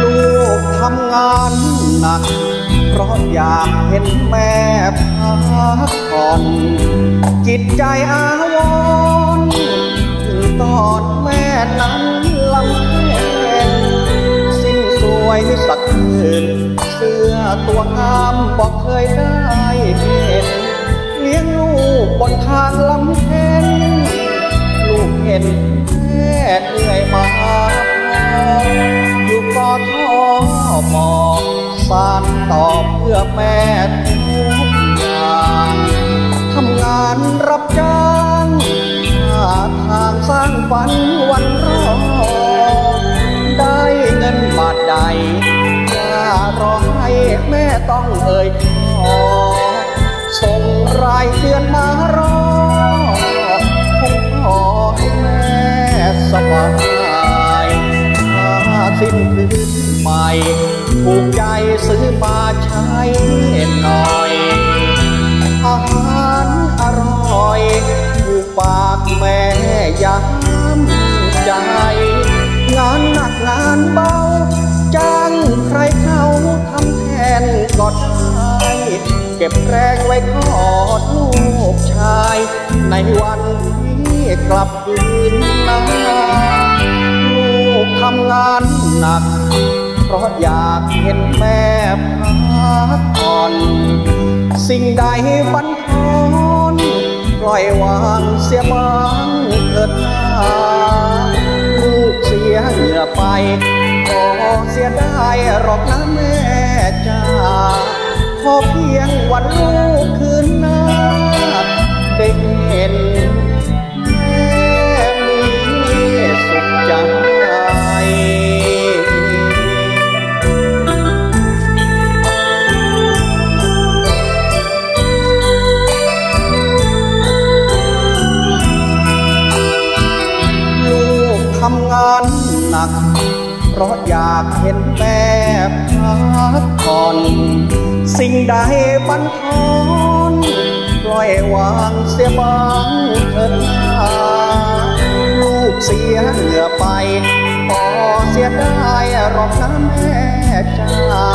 ลูกทำงานหนัก เพราะอยากเห็นแม่พักผ่อนจิตใจอาวรถึงตอนแม่นั้นลำแพงสิ้นสวยสักคืน เสื้อตัวงามบอกเคยได้เห็นเลี้ยงลูกบนทางลำเพ็ญลูกเห็นแม่เหนื่อยมาพออยู่กอทอมอ งสานตอบเพื่อแม่ทุกอย่างทำงานรับจ้างหาทางสร้างฝันวันรอ ได้เงินบาทใดอย่ารอให้แม่ต้องเอ่ยขอส่งรายเดือนมารอคงขอให้แม่สบายถ้าสิ้นคืนใหม่ ถูกใจซื้อมาใช้หน่อย อาหารอร่อยถูกปากแม่ย้ำใจ งานหนักงานเบาจ้างใครเขาทำแทนก็ได้เก็บแรงไว้กอดลูกชาย ในวันที่กลับคืนมาลูกทำงานหนัก ราะอยากเห็นแม่พักผ่อน สิ่งใดบันทอนปล่อยวางเสียบ้างเถิดนาลูกเสียเหงื่อไปก็เสียได้หรอกนะแม่ หนัก เพราะอยากเห็นแม่พักผ่อน สิ่งใดบันทอนปล่อยวางเสียบ้างเถิดนาลูกเสียเหงื่อไปพอเสียได้หรอกนะแม่จ้า